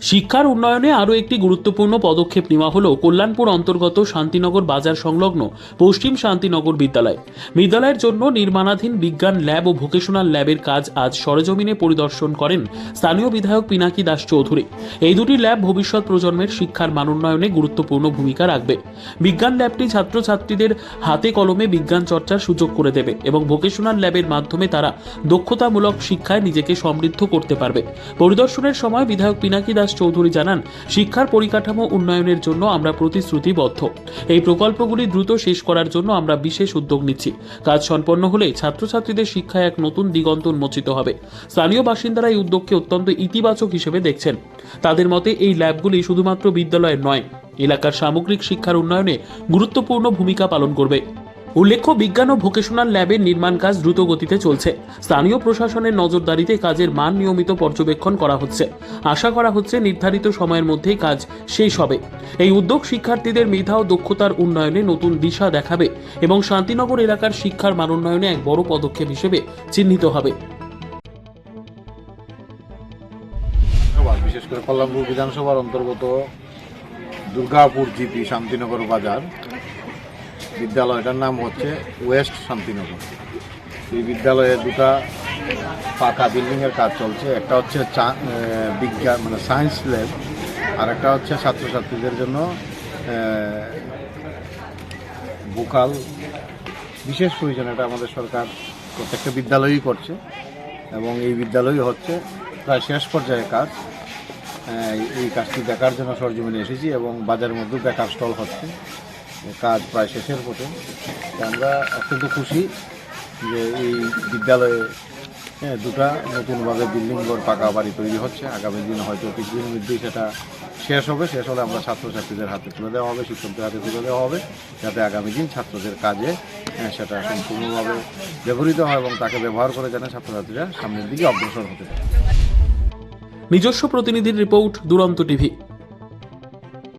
শিক্ষার উন্নয়নে আরও একটি গুরুত্বপূর্ণ পদক্ষেপ নেওয়া হল কল্যাণপুর অন্তর্গত শান্তিনগর বাজার সংলগ্ন পশ্চিম শান্তিনগর বিদ্যালয়। বিদ্যালয়ের জন্য নির্মাণাধীন বিজ্ঞান ল্যাব ও ভোকেশনাল ল্যাবের কাজ আজ সরেজমিনে পরিদর্শন করেন স্থানীয় বিধায়ক পিনাকি দাস চৌধুরী। এই দুটি ল্যাব ভবিষ্যৎ প্রজন্মের শিক্ষার মান উন্নয়নে গুরুত্বপূর্ণ ভূমিকা রাখবে। বিজ্ঞান ল্যাবটি ছাত্রছাত্রীদের হাতে কলমে বিজ্ঞান চর্চার সুযোগ করে দেবে এবং ভোকেশনাল ল্যাবের মাধ্যমে তারা দক্ষতামূলক শিক্ষায় নিজেকে সমৃদ্ধ করতে পারবে। পরিদর্শনের সময় বিধায়ক পিনাকি দাস চৌধুরী জানান, শিক্ষার পরিকাঠামো উন্নয়নের জন্য আমরা প্রতিশ্রুতিবদ্ধ। এই প্রকল্পগুলি দ্রুত শেষ করার জন্য আমরা বিশেষ উদ্যোগ নিচ্ছি। কাজ সম্পন্ন হলে ছাত্রছাত্রীদের শিক্ষায় এক নতুন দিগন্ত উন্মোচিত হবে। স্থানীয় বাসিন্দারা এই উদ্যোগকে অত্যন্ত ইতিবাচক হিসেবে দেখছেন। তাদের মতে, এই ল্যাবগুলি শুধুমাত্র বিদ্যালয়ের নয়, এলাকার সামগ্রিক শিক্ষার উন্নয়নে গুরুত্বপূর্ণ ভূমিকা পালন করবে। উল্লেখ্য, বিজ্ঞান ও ভোকেশনাল ল্যাবের নির্মাণ কাজ দ্রুত গতিতে চলছে। স্থানীয় প্রশাসনের নজরদারিতে কাজের মান নিয়মিত পর্যবেক্ষণ করা হচ্ছে। আশা করা হচ্ছে নির্ধারিত সময়ের মধ্যেই কাজ শেষ হবে। এই উদ্যোগ শিক্ষার্থীদের মেধা ও দক্ষতার উন্নয়নে নতুন দিশা দেখাবে এবং শান্তিনগর এলাকার শিক্ষার মান উন্নয়নে এক বড় পদক্ষেপ হিসেবে চিহ্নিত হবে। বিশেষ করে কল্যাণপুর বিধানসভার অন্তর্গত দুর্গাপুর জিপি শান্তিনগর বাজার। বিদ্যালয়টার নাম হচ্ছে ওয়েস্ট শান্তিনগর। এই বিদ্যালয়ে দুটা পাকা বিল্ডিংয়ের কাজ চলছে, একটা হচ্ছে বিজ্ঞান মানে সায়েন্স ল্যাব, আর একটা হচ্ছে ছাত্রছাত্রীদের জন্য ভোকাল, বিশেষ প্রয়োজন, এটা আমাদের সরকার প্রত্যেকটা বিদ্যালয়ই করছে, এবং এই বিদ্যালয়ই হচ্ছে প্রায় শেষ পর্যায়ে কাজ। এই কাজটি দেখার জন্য সরজমিনে এসেছি এবং বাজারের মধ্যে বেকার স্টল হচ্ছে। কাজ প্রায় শেষের পথে। আমরা অত্যন্ত খুশি যে এই বিদ্যালয়ে হ্যাঁ, দুটা নতুনভাবে বিল্ডিং ঘর পাকা বাড়ি তৈরি হচ্ছে। আগামী দিনে হয়তো কিছুদিনের মধ্যেই সেটা শেষ হবে। শেষ হলে আমরা ছাত্রছাত্রীদের হাতে তুলে দেওয়া হবে শিক্ষকদের হাতে তুলে দেওয়া হবে যাতে আগামী দিন ছাত্রদের কাজে হ্যাঁ, সেটা সম্পূর্ণভাবে ব্যবহৃত হয় এবং তাকে ব্যবহার করে যেন ছাত্রছাত্রীরা সামনের দিকে অগ্রসর হতে পারে। নিজস্ব প্রতিনিধির রিপোর্ট দুরন্ত টিভি।